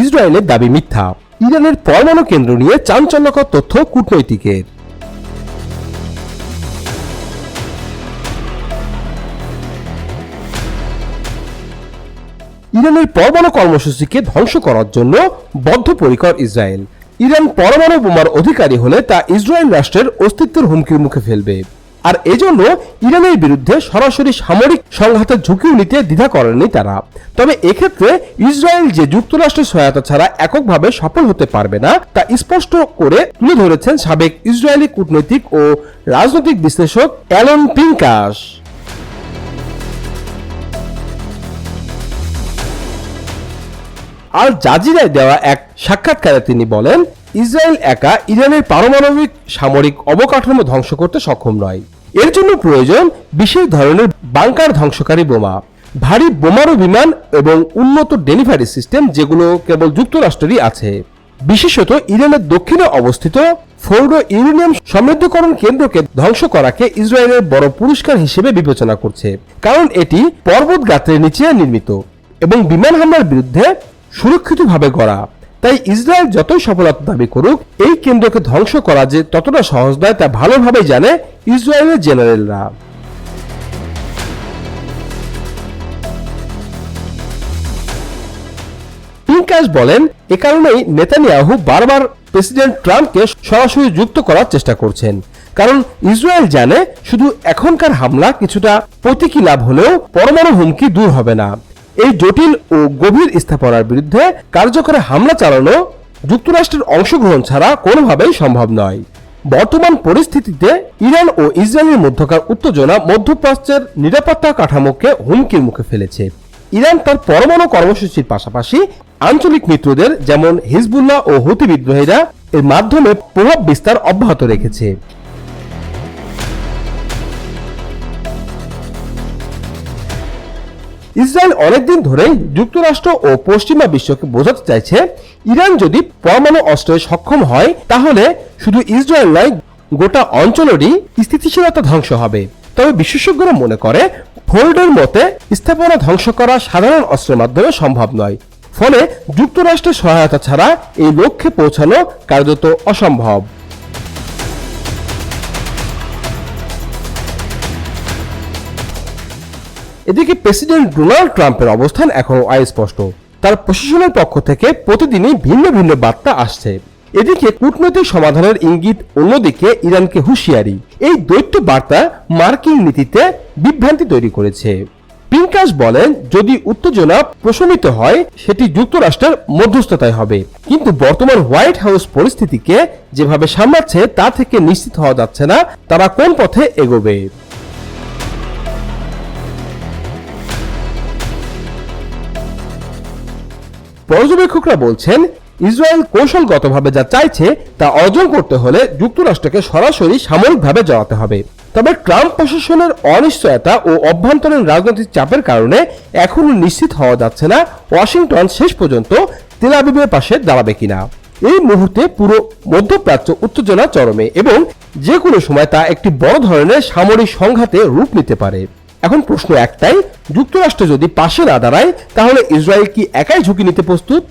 ইসরায়েলের দাবি মিথ্যা। ইরানের পরমাণু কেন্দ্র নিয়ে চাঞ্চল্যকর তথ্য কূটনৈতিকের। ইরানের পরমাণু কর্মসূচিকে ধ্বংস করার জন্য বদ্ধপরিকর ইসরায়েল। ইরান পরমাণু বোমার অধিকারী হলে তা ইসরায়েল রাষ্ট্রের অস্তিত্বের হুমকির মুখে ফেলবে। আর এজন্য ইরানের বিরুদ্ধে সরাসরি সামরিক সংঘাতের ঝুঁকিও নিতে দ্বিধা করেনি তারা। তবে এক্ষেত্রে ইসরায়েল যে যুক্তরাষ্ট্রের সহায়তা ছাড়া এককভাবে সফল হতে পারবে না, তা স্পষ্ট করে তুলে ধরেছেন সাবেক ইসরায়েলি কূটনৈতিক ও রাজনৈতিক বিশ্লেষক অ্যালন পিঙ্কাস আর জাজিরায় দেওয়া এক সাক্ষাৎকারে তিনি বলেন ইসরায়েল একা ইরানের পারমাণবিক সামরিক অবকাঠামো ধ্বংস করতে সক্ষম নয়। এর জন্য প্রয়োজন বিশেষ ধরনের বাংকার ধ্বংসকারী বোমা, ভারী বোমারু বিমান এবং উন্নত ডেলিভারি সিস্টেম যেগুলো কেবল যুক্তরাষ্ট্রেরই আছে। বিশেষত ইরানের দক্ষিণে অবস্থিত ফোর্ডো ইউরেনিয়াম সমৃদ্ধকরণ কেন্দ্রকে ধ্বংস করাকে ইসরায়েলের বড় পুরস্কার হিসেবে বিবেচনা করছে, কারণ এটি পর্বত গাত্রের নিচে নির্মিত এবং বিমান হামলার বিরুদ্ধে সুরক্ষিতভাবে গড়া। তাই ইসরায়েল যতই সফলতা দাবি করুক, এই কেন্দ্রকে ধ্বংস করা যে ততটা সহজ নয় তা ভালোভাবে জানে ইসরায়েলের জেনারেলরা। পিঙ্কাস বলেন, এ কারণেই নেতানিয়াহু বারবার প্রেসিডেন্ট ট্রাম্পকে সরাসরি যুক্ত করার চেষ্টা করছেন। কারণ ইসরায়েল জানে শুধু এখনকার হামলা কিছুটা প্রতীকী লাভ হলেও পরমাণু হুমকি দূর হবে না। এই জটিল ও গভীর স্থাপনার বিরুদ্ধে কার্যকরে হামলা চালানো যুক্তরাষ্ট্রের অংশগ্রহণ ছাড়া কোনোভাবেই সম্ভব নয়। বর্তমান পরিস্থিতিতে ইরান ও ইসরায়েলের মধ্যকার উত্তেজনা মধ্যপ্রাচ্যের নিরাপত্তা কাঠামোকে হুমকির মুখে ফেলেছে। ইরান তার পরমাণু কর্মসূচির পাশাপাশি আঞ্চলিক মিত্রদের যেমন হিজবুল্লাহ ও হুতি বিদ্রোহীরা এর মাধ্যমে প্রভাব বিস্তার অব্যাহত রেখেছে। ইসরায়েল অনেকদিন ধরেই যুক্তরাষ্ট্র ও পশ্চিমা বিশ্বকে বোঝাতে চাইছে, ইরান যদি পরমাণু অস্ত্রে সক্ষম হয়, তাহলে শুধু ইসরায়েল নয়, গোটা অঞ্চলেরই স্থিতিশীলতা ধ্বংস হবে। তবে বিশেষজ্ঞরা মনে করে ফোল্ডের মতে, স্থাপনা ধ্বংস করা সাধারণ অস্ত্রের মাধ্যমে সম্ভব নয়। ফলে যুক্তরাষ্ট্রের সহায়তা ছাড়া এই লক্ষ্যে পৌঁছানো কার্যত অসম্ভব। এদিকে প্রেসিডেন্ট ডোনাল্ড ট্রাম্পের অবস্থান এখনও অস্পষ্ট। তার প্রশাসনের পক্ষ থেকে প্রতিদিনই ভিন্ন ভিন্ন বার্তা আসছে। এদিকে কূটনৈতিক সমাধানের ইঙ্গিত অন্যদিকে ইরানকে হুঁশিয়ারি। এই দ্বৈত বার্তা মার্কিন নীতিতে বিভ্রান্তি তৈরি করেছে। পিঙ্কাস বলেন, যদি উত্তেজনা প্রশমিত হয়, সেটি যুক্তরাষ্ট্রের মধ্যস্থতায় হবে। কিন্তু বর্তমান হোয়াইট হাউস পরিস্থিতিকে যেভাবে সামলাচ্ছে, তা থেকে নিশ্চিত হওয়া যাচ্ছে না, তারা কোন পথে এগোবে। পর্যবেক্ষকরা বলছেন, ইসরায়েল কৌশলগতভাবে যা চাইছে তা অর্জন করতে হলে যুক্তরাষ্ট্রকে সরাসরি সামরিকভাবে জড়াতে হবে। তবে ট্রাম্প প্রশাসনের অনিশ্চয়তা ও অভ্যন্তরীণ রাজনৈতিক চাপের কারণে এখনও নিশ্চিত হওয়া যাচ্ছে না ওয়াশিংটন শেষ পর্যন্ত তেলাবিবের পাশে দাঁড়াবে কিনা। এই মুহূর্তে পুরো মধ্যপ্রাচ্য উত্তেজনা চরমে এবং যে কোনো সময় তা একটি বড় ধরনের সামরিক সংঘাতে রূপ নিতে পারে। এখন প্রশ্ন একটাই, যুক্তরাষ্ট্র যদি পাশে না দাঁড়ায় তাহলে ইসরায়েল কি একাই ঝুঁকি নিতে প্রস্তুত?